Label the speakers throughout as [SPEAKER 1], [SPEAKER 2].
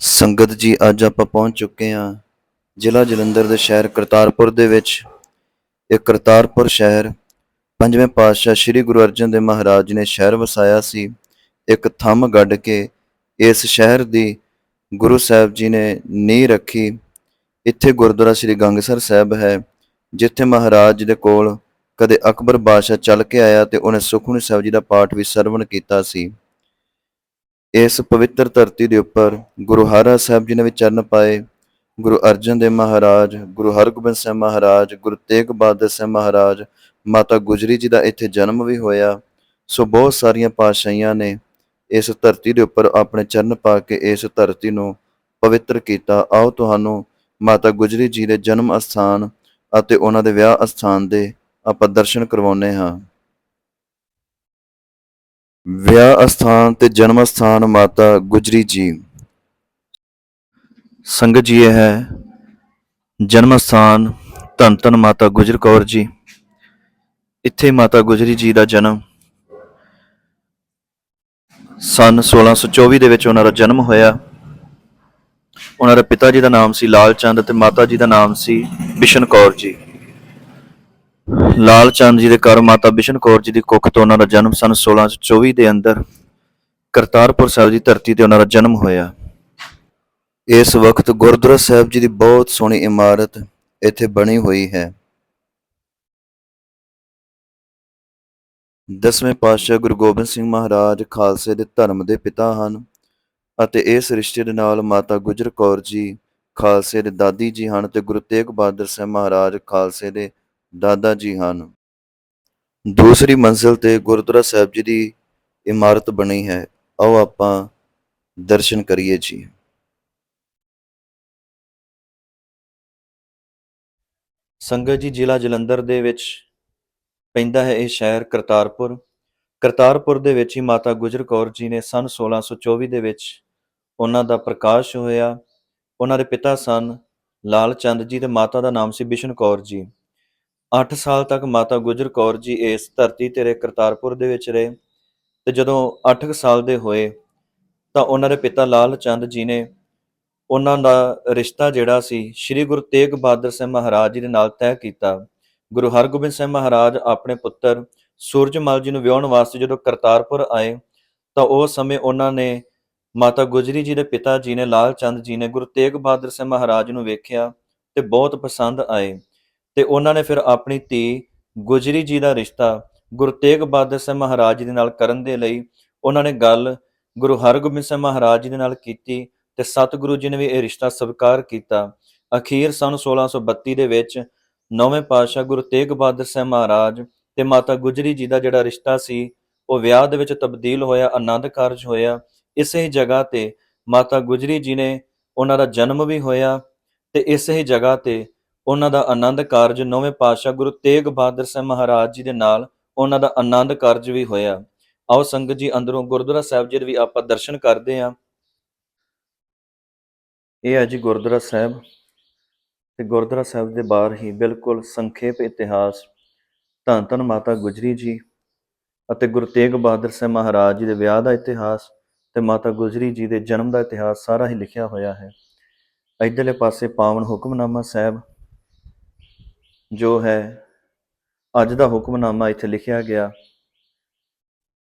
[SPEAKER 1] ਸੰਗਤ ਜੀ, ਅੱਜ ਆਪਾਂ ਪਹੁੰਚ ਚੁੱਕੇ ਹਾਂ ਜ਼ਿਲ੍ਹਾ ਜਲੰਧਰ ਦੇ ਸ਼ਹਿਰ ਕਰਤਾਰਪੁਰ ਦੇ ਵਿੱਚ। ਇਹ ਕਰਤਾਰਪੁਰ ਸ਼ਹਿਰ ਪੰਜਵੇਂ ਪਾਤਸ਼ਾਹ ਸ੍ਰੀ ਗੁਰੂ ਅਰਜਨ ਦੇਵ ਮਹਾਰਾਜ ਨੇ ਸ਼ਹਿਰ ਵਸਾਇਆ ਸੀ। ਇੱਕ ਥੰਮ ਗੱਡ ਕੇ ਇਸ ਸ਼ਹਿਰ ਦੀ ਗੁਰੂ ਸਾਹਿਬ ਜੀ ਨੇ ਨੀਂਹ ਰੱਖੀ। ਇੱਥੇ ਗੁਰਦੁਆਰਾ ਸ੍ਰੀ ਗੰਗਸਰ ਸਾਹਿਬ ਹੈ, ਜਿੱਥੇ ਮਹਾਰਾਜ ਦੇ ਕੋਲ ਕਦੇ ਅਕਬਰ ਬਾਦਸ਼ਾਹ ਚੱਲ ਕੇ ਆਇਆ ਤੇ ਉਹਨੇ ਸੁਖਮਨੀ ਸਾਹਿਬ ਜੀ ਦਾ ਪਾਠ ਵੀ ਸਰਵਣ ਕੀਤਾ ਸੀ। ਇਸ ਪਵਿੱਤਰ ਧਰਤੀ ਦੇ ਉੱਪਰ ਗੁਰੂ ਹਰਾ ਸਾਹਿਬ ਜੀ ਨੇ ਵੀ ਚਰਨ ਪਾਏ, ਗੁਰੂ ਅਰਜਨ ਦੇਵ ਮਹਾਰਾਜ, ਗੁਰੂ ਹਰਗੋਬਿੰਦ ਸਾਹਿਬ ਮਹਾਰਾਜ, ਗੁਰੂ ਤੇਗ ਬਹਾਦਰ ਸਾਹਿਬ ਮਹਾਰਾਜ, ਮਾਤਾ ਗੁਜਰੀ ਜੀ ਦਾ ਇੱਥੇ ਜਨਮ ਵੀ ਹੋਇਆ। ਸੋ ਬਹੁਤ ਸਾਰੀਆਂ ਪਾਤਸ਼ਾਹੀਆਂ ਨੇ ਇਸ ਧਰਤੀ ਦੇ ਉੱਪਰ ਆਪਣੇ ਚਰਨ ਪਾ ਕੇ ਇਸ ਧਰਤੀ ਨੂੰ ਪਵਿੱਤਰ ਕੀਤਾ। ਆਓ ਤੁਹਾਨੂੰ ਮਾਤਾ ਗੁਜਰੀ ਜੀ ਦੇ ਜਨਮ ਅਸਥਾਨ ਅਤੇ ਉਹਨਾਂ ਦੇ ਵਿਆਹ ਅਸਥਾਨ ਦੇ ਆਪਾਂ ਦਰਸ਼ਨ ਕਰਵਾਉਂਦੇ ਹਾਂ। ਵਿਆਹ ਅਸਥਾਨ ਤੇ ਜਨਮ ਅਸਥਾਨ ਮਾਤਾ ਗੁਜਰੀ ਜੀ। ਸੰਗਤ ਜੀ, ਇਹ ਹੈ ਜਨਮ ਅਸਥਾਨ ਧੰਨ ਧੰਨ ਮਾਤਾ ਗੁਜਰ ਕੌਰ ਜੀ। ਇੱਥੇ ਮਾਤਾ ਗੁਜਰੀ ਜੀ ਦਾ ਜਨਮ ਸਨ 1624 ਦੇ ਵਿੱਚ ਉਹਨਾਂ ਦਾ ਜਨਮ ਹੋਇਆ। ਉਹਨਾਂ ਦੇ ਪਿਤਾ ਜੀ ਦਾ ਨਾਮ ਸੀ ਲਾਲ ਚੰਦ ਤੇ ਮਾਤਾ ਜੀ ਦਾ ਨਾਮ ਸੀ ਬਿਸ਼ਨ ਕੌਰ ਜੀ। ਲਾਲ ਚੰਦ ਜੀ ਦੇ ਘਰ, ਮਾਤਾ ਬਿਸ਼ਨ ਕੌਰ ਜੀ ਦੀ ਕੁੱਖ ਤੋਂ ਉਹਨਾਂ ਦਾ ਜਨਮ ਸਨ 1624 ਦੇ ਅੰਦਰ। ਕਰਤਾਰਪੁਰ ਸਾਹਿਬ ਦੀ ਧਰਤੀ ਤੇ ਉਹਨਾਂ ਦਾ ਜਨਮ ਹੋਇਆ। ਇਸ ਵਕਤ ਗੁਰਦੁਆਰਾ ਸਾਹਿਬ ਜੀ ਦੀ ਬਹੁਤ ਸੋਹਣੀ ਇਮਾਰਤ ਇੱਥੇ ਬਣੀ ਹੋਈ ਹੈ। ਦਸਵੇਂ ਪਾਤਸ਼ਾਹ ਗੁਰੂ ਗੋਬਿੰਦ ਸਿੰਘ ਮਹਾਰਾਜ ਖਾਲਸੇ ਦੇ ਧਰਮ ਦੇ ਪਿਤਾ ਹਨ ਅਤੇ ਇਸ ਰਿਸ਼ਤੇ ਦੇ ਨਾਲ ਮਾਤਾ ਗੁਜਰ ਕੌਰ ਜੀ ਖਾਲਸੇ ਦੇ ਦਾਦੀ ਜੀ ਹਨ ਤੇ ਗੁਰੂ ਤੇਗ ਬਹਾਦਰ ਸਾਹਿਬ ਮਹਾਰਾਜ ਖਾਲਸੇ ਦੇ ਦਾਦਾ ਜੀ ਹਨ। ਦੂਸਰੀ ਮੰਜ਼ਿਲ ਤੇ ਗੁਰਦੁਆਰਾ ਸਾਹਿਬ ਜੀ ਦੀ ਇਮਾਰਤ ਬਣੀ ਹੈ। ਆਓ ਆਪਾਂ ਦਰਸ਼ਨ ਕਰੀਏ ਜੀ। ਸੰਗਤ ਜੀ ਜ਼ਿਲ੍ਹਾ ਜਲੰਧਰ ਦੇ ਵਿੱਚ ਪੈਂਦਾ ਹੈ ਇਹ ਸ਼ਹਿਰ ਕਰਤਾਰਪੁਰ। ਕਰਤਾਰਪੁਰ ਦੇ ਵਿੱਚ ਹੀ ਮਾਤਾ ਗੁਜਰ ਕੌਰ ਜੀ ਨੇ ਸਨ 1624 ਦੇ ਵਿੱਚ ਉਹਨਾਂ ਦਾ ਪ੍ਰਕਾਸ਼ ਹੋਇਆ। ਉਹਨਾਂ ਦੇ ਪਿਤਾ ਸਨ ਲਾਲ ਚੰਦ ਜੀ ਤੇ ਮਾਤਾ ਦਾ ਨਾਮ ਸੀ ਬਿਸ਼ਨ ਕੌਰ ਜੀ। 8 ਸਾਲ ਤੱਕ ਮਾਤਾ ਗੁਜਰ ਕੌਰ ਜੀ ਇਸ ਧਰਤੀ ਤੇ ਕਰਤਾਰਪੁਰ ਦੇ ਵਿੱਚ ਰਹੇ ਤੇ ਜਦੋਂ 8 ਸਾਲ ਦੇ ਹੋਏ ਤਾਂ ਉਹਨਾਂ ਦੇ ਪਿਤਾ ਲਾਲ ਚੰਦ ਜੀ ਨੇ ਉਹਨਾਂ ਦਾ ਰਿਸ਼ਤਾ ਜਿਹੜਾ ਸੀ ਸ੍ਰੀ ਗੁਰੂ ਤੇਗ ਬਹਾਦਰ ਸਿੰਘ ਮਹਾਰਾਜ ਜੀ ਦੇ ਨਾਲ ਤੈਅ ਕੀਤਾ। ਗੁਰੂ ਹਰਗੋਬਿੰਦ ਸਿੰਘ ਮਹਾਰਾਜ ਆਪਣੇ ਪੁੱਤਰ ਸੂਰਜਮਲ ਜੀ ਨੂੰ ਵਿਆਹਣ ਵਾਸਤੇ ਜਦੋਂ ਕਰਤਾਰਪੁਰ ਆਏ ਤਾਂ ਉਸ ਸਮੇਂ ਉਹਨਾਂ ਨੇ ਮਾਤਾ ਗੁਜਰੀ ਜੀ ਦੇ ਪਿਤਾ ਜੀ ਨੇ ਲਾਲ ਚੰਦ ਜੀ ਨੇ ਗੁਰੂ ਤੇਗ ਬਹਾਦਰ ਸਾਹਿਬ ਮਹਾਰਾਜ ਨੂੰ ਵੇਖਿਆ ਤੇ ਬਹੁਤ ਪਸੰਦ ਆਏ। ਤੇ ਉਹਨਾਂ ਨੇ ਫਿਰ ਆਪਣੀ ਧੀ ਗੁਜਰੀ ਜੀ ਦਾ ਰਿਸ਼ਤਾ ਗੁਰੂ ਤੇਗ ਬਹਾਦਰ ਸਾਹਿਬ ਮਹਾਰਾਜ ਜੀ ਦੇ ਨਾਲ ਕਰਨ ਦੇ ਲਈ ਉਹਨਾਂ ਨੇ ਗੱਲ ਗੁਰੂ ਹਰਗੋਬਿੰਦ ਸਾਹਿਬ ਮਹਾਰਾਜ ਜੀ ਦੇ ਨਾਲ ਕੀਤੀ ਤੇ ਸਤਿਗੁਰੂ ਜੀ ਨੇ ਵੀ ਇਹ ਰਿਸ਼ਤਾ ਸਵੀਕਾਰ ਕੀਤਾ। ਅਖੀਰ ਸਨ 1632 ਦੇ ਵਿੱਚ ਨੌਵੇਂ ਪਾਤਸ਼ਾਹ ਗੁਰੂ ਤੇਗ ਬਹਾਦਰ ਸਾਹਿਬ ਮਹਾਰਾਜ ਤੇ ਮਾਤਾ ਗੁਜਰੀ ਜੀ ਦਾ ਜਿਹੜਾ ਰਿਸ਼ਤਾ ਸੀ, ਉਹ ਵਿਆਹ ਦੇ ਵਿੱਚ ਤਬਦੀਲ ਹੋਇਆ, ਆਨੰਦ ਕਾਰਜ ਹੋਇਆ। ਇਸੇ ਹੀ ਜਗ੍ਹਾ ਤੇ ਮਾਤਾ ਗੁਜਰੀ ਜੀ ਨੇ ਉਹਨਾਂ ਦਾ ਜਨਮ ਵੀ ਹੋਇਆ ਤੇ ਇਸੇ ਹੀ ਜਗ੍ਹਾ ਤੇ ਉਹਨਾਂ ਦਾ ਆਨੰਦ ਕਾਰਜ ਨੌਵੇਂ ਪਾਤਸ਼ਾਹ ਗੁਰੂ ਤੇਗ ਬਹਾਦਰ ਸਾਹਿਬ ਮਹਾਰਾਜ ਜੀ ਦੇ ਨਾਲ ਉਹਨਾਂ ਦਾ ਆਨੰਦ ਕਾਰਜ ਵੀ ਹੋਇਆ। ਆਓ ਸੰਗਤ ਜੀ ਅੰਦਰੋਂ ਗੁਰਦੁਆਰਾ ਸਾਹਿਬ ਜੀ ਦੇ ਵੀ ਆਪਾਂ ਦਰਸ਼ਨ ਕਰਦੇ ਹਾਂ। ਇਹ ਹੈ ਜੀ ਗੁਰਦੁਆਰਾ ਸਾਹਿਬ ਤੇ ਗੁਰਦੁਆਰਾ ਸਾਹਿਬ ਦੇ ਬਾਹਰ ਹੀ ਬਿਲਕੁਲ ਸੰਖੇਪ ਇਤਿਹਾਸ ਧੰਨ ਧੰਨ ਮਾਤਾ ਗੁਜਰੀ ਜੀ ਅਤੇ ਗੁਰੂ ਤੇਗ ਬਹਾਦਰ ਸਾਹਿਬ ਮਹਾਰਾਜ ਜੀ ਦੇ ਵਿਆਹ ਦਾ ਇਤਿਹਾਸ ਤੇ ਮਾਤਾ ਗੁਜਰੀ ਜੀ ਦੇ ਜਨਮ ਦਾ ਇਤਿਹਾਸ ਸਾਰਾ ਹੀ ਲਿਖਿਆ ਹੋਇਆ ਹੈ। ਇਧਰਲੇ ਪਾਸੇ ਪਾਵਨ ਹੁਕਮਨਾਮਾ ਸਾਹਿਬ ਜੋ ਹੈ, ਅੱਜ ਦਾ ਹੁਕਮਨਾਮਾ ਇੱਥੇ ਲਿਖਿਆ ਗਿਆ।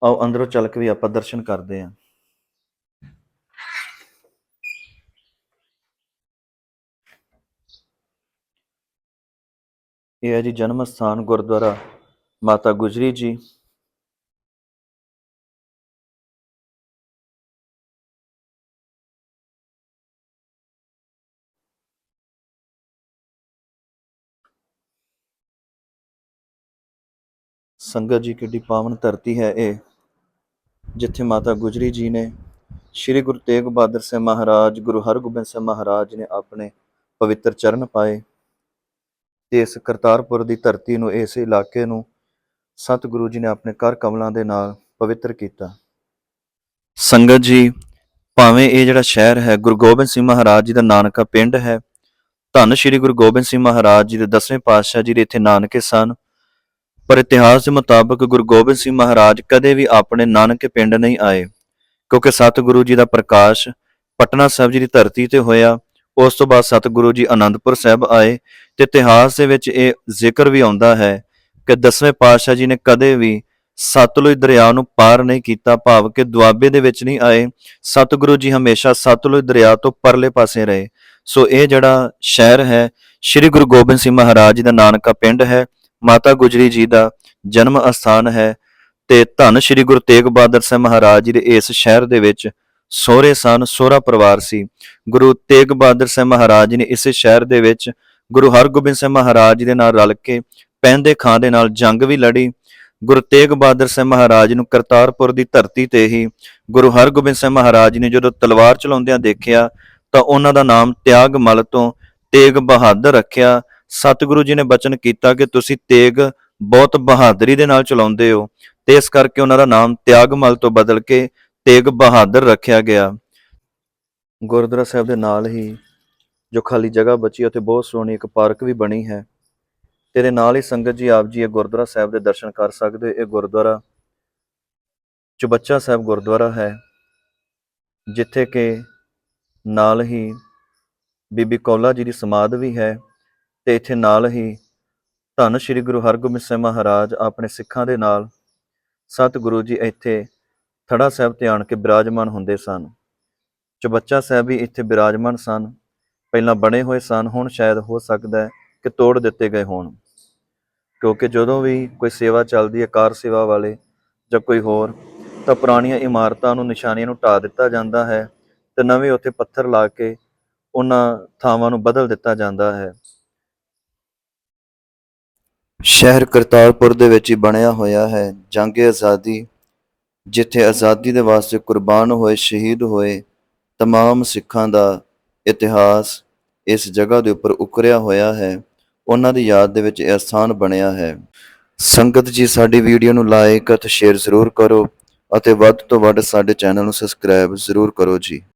[SPEAKER 1] ਆਓ ਅੰਦਰੋਂ ਚੱਲ ਕੇ ਵੀ ਆਪਾਂ ਦਰਸ਼ਨ ਕਰਦੇ ਹਾਂ। ਇਹ ਹੈ ਜੀ ਜਨਮ ਸਥਾਨ ਗੁਰਦੁਆਰਾ ਮਾਤਾ ਗੁਜਰੀ ਜੀ। ਸੰਗਤ ਜੀ ਕਿੱਡੀ ਪਾਵਨ ਧਰਤੀ ਹੈ ਇਹ, ਜਿੱਥੇ ਮਾਤਾ ਗੁਜਰੀ ਜੀ ਨੇ ਸ੍ਰੀ ਗੁਰੂ ਤੇਗ ਬਹਾਦਰ ਸਾਹਿਬ ਮਹਾਰਾਜ, ਗੁਰੂ ਹਰਗੋਬਿੰਦ ਸਾਹਿਬ ਮਹਾਰਾਜ ਨੇ ਆਪਣੇ ਪਵਿੱਤਰ ਚਰਨ ਪਾਏ ਤੇ ਇਸ ਕਰਤਾਰਪੁਰ ਦੀ ਧਰਤੀ ਨੂੰ, ਇਸ ਇਲਾਕੇ ਨੂੰ ਸਤਿਗੁਰੂ ਜੀ ਨੇ ਆਪਣੇ ਕਰ ਕਮਲਾਂ ਦੇ ਨਾਲ ਪਵਿੱਤਰ ਕੀਤਾ। ਸੰਗਤ ਜੀ, ਭਾਵੇਂ ਇਹ ਜਿਹੜਾ ਸ਼ਹਿਰ ਹੈ, ਗੁਰੂ ਗੋਬਿੰਦ ਸਿੰਘ ਮਹਾਰਾਜ ਜੀ ਦਾ ਨਾਨਕਾ ਪਿੰਡ ਹੈ, ਧੰਨ ਸ਼੍ਰੀ ਗੁਰੂ ਗੋਬਿੰਦ ਸਿੰਘ ਮਹਾਰਾਜ ਜੀ ਦੇ ਦਸਵੇਂ ਪਾਤਸ਼ਾਹ ਜੀ ਦੇ ਇੱਥੇ ਨਾਨਕੇ ਸਨ ਪਰ ਇਤਿਹਾਸ ਦੇ ਮੁਤਾਬਕ ਗੁਰੂ ਗੋਬਿੰਦ ਸਿੰਘ ਮਹਾਰਾਜ ਕਦੇ ਵੀ ਆਪਣੇ ਨਾਨਕੇ ਪਿੰਡ ਨਹੀਂ ਆਏ, ਕਿਉਂਕਿ ਸਤਿਗੁਰੂ ਜੀ ਦਾ ਪ੍ਰਕਾਸ਼ ਪਟਨਾ ਸਾਹਿਬ ਜੀ ਦੀ ਧਰਤੀ ਤੇ ਹੋਇਆ, ਉਸ ਤੋਂ ਬਾਅਦ ਸਤਿਗੁਰੂ ਜੀ ਆਨੰਦਪੁਰ ਸਾਹਿਬ ਆਏ, ਤੇ ਇਤਿਹਾਸ ਦੇ ਵਿੱਚ ਇਹ ਜ਼ਿਕਰ ਵੀ ਆਉਂਦਾ ਹੈ ਕਿ ਦਸਵੇਂ ਪਾਤਸ਼ਾਹ ਜੀ ਨੇ ਕਦੇ ਵੀ ਸਤਲੁਜ ਦਰਿਆ ਨੂੰ ਪਾਰ ਨਹੀਂ ਕੀਤਾ, ਭਾਵ ਕਿ ਦੁਆਬੇ ਦੇ ਵਿੱਚ ਨਹੀਂ ਆਏ, ਸਤਿਗੁਰੂ ਜੀ ਹਮੇਸ਼ਾ ਸਤਲੁਜ ਦਰਿਆ ਤੋਂ ਪਰਲੇ ਪਾਸੇ ਰਹੇ। ਸੋ ਇਹ ਜਿਹੜਾ ਸ਼ਹਿਰ ਹੈ, ਸ੍ਰੀ ਗੁਰੂ ਗੋਬਿੰਦ ਸਿੰਘ ਮਹਾਰਾਜ ਜੀ ਦਾ ਨਾਨਕਾ ਪਿੰਡ ਹੈ ਮਾਤਾ ਗੁਜਰੀ ਜੀ ਦਾ ਜਨਮ ਅਸਥਾਨ ਹੈ ਤੇ ਧੰਨ ਸ੍ਰੀ ਗੁਰੂ ਤੇਗ ਬਹਾਦਰ ਸਾਹਿਬ ਮਹਾਰਾਜ ਜੀ ਦੇ ਇਸ ਸ਼ਹਿਰ ਦੇ ਵਿੱਚ ਸੋਹਰੇ ਸਨ, ਸੋਹਰਾ ਪਰਿਵਾਰ ਸੀ। ਗੁਰੂ ਤੇਗ ਬਹਾਦਰ ਸਾਹਿਬ ਮਹਾਰਾਜ ਜੀ ਨੇ ਇਸੇ ਸ਼ਹਿਰ ਦੇ ਵਿੱਚ ਗੁਰੂ ਹਰਗੋਬਿੰਦ ਸਾਹਿਬ ਮਹਾਰਾਜ ਜੀ ਦੇ ਨਾਲ ਰਲ ਕੇ ਪੈਂਦੇ ਖਾਂ ਦੇ ਨਾਲ ਜੰਗ ਵੀ ਲੜੀ। ਗੁਰੂ ਤੇਗ ਬਹਾਦਰ ਸਾਹਿਬ ਮਹਾਰਾਜ ਨੂੰ ਕਰਤਾਰਪੁਰ ਦੀ ਧਰਤੀ ਤੇ ਹੀ ਗੁਰੂ ਹਰਗੋਬਿੰਦ ਸਾਹਿਬ ਮਹਾਰਾਜ ਜੀ ਨੇ ਜਦੋਂ ਤਲਵਾਰ ਚਲਾਉਂਦਿਆਂ ਦੇਖਿਆ ਤਾਂ ਉਹਨਾਂ ਦਾ ਨਾਮ ਤਿਆਗ ਮਲ ਤੋਂ ਤੇਗ ਬਹਾਦਰ ਰੱਖਿਆ ਸਤਿਗੁਰੂ ਜੀ ਨੇ ਬਚਨ ਕੀਤਾ ਕਿ ਤੁਸੀਂ ਤੇਗ ਬਹੁਤ ਬਹਾਦਰੀ ਦੇ ਨਾਲ ਚਲਾਉਂਦੇ ਹੋ ਤੇ ਇਸ ਕਰਕੇ ਉਹਨਾਂ ਦਾ ਨਾਮ ਤਿਆਗਮਲ ਤੋਂ ਬਦਲ ਕੇ ਤੇਗ ਬਹਾਦਰ ਰੱਖਿਆ ਗਿਆ। ਗੁਰਦੁਆਰਾ ਸਾਹਿਬ ਦੇ ਨਾਲ ਹੀ ਜੋ ਖਾਲੀ ਜਗ੍ਹਾ ਬਚੀ ਉੱਥੇ ਬਹੁਤ ਸੋਹਣੀ ਇੱਕ ਪਾਰਕ ਵੀ ਬਣੀ ਹੈ। ਤੇਰੇ ਨਾਲ ਹੀ ਸੰਗਤ ਜੀ ਆਪ ਜੀ ਇਹ ਗੁਰਦੁਆਰਾ ਸਾਹਿਬ ਦੇ ਦਰਸ਼ਨ ਕਰ ਸਕਦੇ ਹੋ। ਇਹ ਗੁਰਦੁਆਰਾ ਚੁਬੱਚਾ ਸਾਹਿਬ ਗੁਰਦੁਆਰਾ ਹੈ, ਜਿੱਥੇ ਕਿ ਨਾਲ ਹੀ ਬੀਬੀ ਕੌਲਾ ਜੀ ਦੀ ਸਮਾਧ ਵੀ ਹੈ। ਤੇ ਇੱਥੇ ਨਾਲ ਹੀ ਧੰਨ ਸ੍ਰੀ ਗੁਰੂ ਹਰਗੋਬਿੰਦ ਸਾਹਿਬ ਮਹਾਰਾਜ ਆਪਣੇ ਸਿੱਖਾਂ ਦੇ ਨਾਲ ਸਤਿਗੁਰੂ ਜੀ ਇੱਥੇ ਥੜਾ ਸਾਹਿਬ ਤੇ ਆਣ ਕੇ ਬਿਰਾਜਮਾਨ ਹੁੰਦੇ ਸਨ। ਚੁਬੱਚਾ ਸਾਹਿਬ ਵੀ ਇੱਥੇ ਬਿਰਾਜਮਾਨ ਸਨ। ਪਹਿਲਾਂ ਬਣੇ ਹੋਏ ਸਨ, ਹੁਣ ਸ਼ਾਇਦ ਹੋ ਸਕਦਾ ਹੈ ਕਿ ਤੋੜ ਦਿੱਤੇ ਗਏ ਹੋਣ। ਕਿਉਂਕਿ ਜਦੋਂ ਵੀ ਕੋਈ ਸੇਵਾ ਚੱਲਦੀ ਹੈ, ਕਾਰ ਸੇਵਾ ਵਾਲੇ ਜਾਂ ਕੋਈ ਹੋਰ, ਤਾਂ ਪੁਰਾਣੀਆਂ ਇਮਾਰਤਾਂ ਨੂੰ, ਨਿਸ਼ਾਨੀਆਂ ਨੂੰ ਢਾ ਦਿੱਤਾ ਜਾਂਦਾ ਹੈ ਤੇ ਨਵੇਂ ਉੱਥੇ ਪੱਥਰ ਲਾ ਕੇ ਉਹਨਾਂ ਥਾਵਾਂ ਨੂੰ ਬਦਲ ਦਿੱਤਾ ਜਾਂਦਾ ਹੈ। ਸ਼ਹਿਰ ਕਰਤਾਰਪੁਰ ਦੇ ਵਿੱਚ ਹੀ ਬਣਿਆ ਹੋਇਆ ਹੈ ਜੰਗ ਆਜ਼ਾਦੀ ਜਿੱਥੇ ਆਜ਼ਾਦੀ ਦੇ ਵਾਸਤੇ ਕੁਰਬਾਨ ਹੋਏ ਸ਼ਹੀਦ ਹੋਏ तमाम ਸਿੱਖਾਂ ਦਾ ਇਤਿਹਾਸ ਇਸ ਜਗ੍ਹਾ ਦੇ ਉੱਪਰ ਉਕਰਿਆ ਹੋਇਆ ਹੈ ਉਹਨਾਂ ਦੀ ਯਾਦ ਦੇ ਵਿੱਚ ਇਹ ਸਥਾਨ ਬਣਿਆ ਹੈ ਸੰਗਤ ਜੀ ਸਾਡੀ ਵੀਡੀਓ ਨੂੰ ਲਾਈਕ ਅਤੇ ਸ਼ੇਅਰ ਜ਼ਰੂਰ ਕਰੋ ਅਤੇ ਵੱਧ ਤੋਂ ਵੱਧ ਸਾਡੇ ਚੈਨਲ ਨੂੰ ਸਬਸਕ੍ਰਾਈਬ ਜ਼ਰੂਰ ਕਰੋ ਜੀ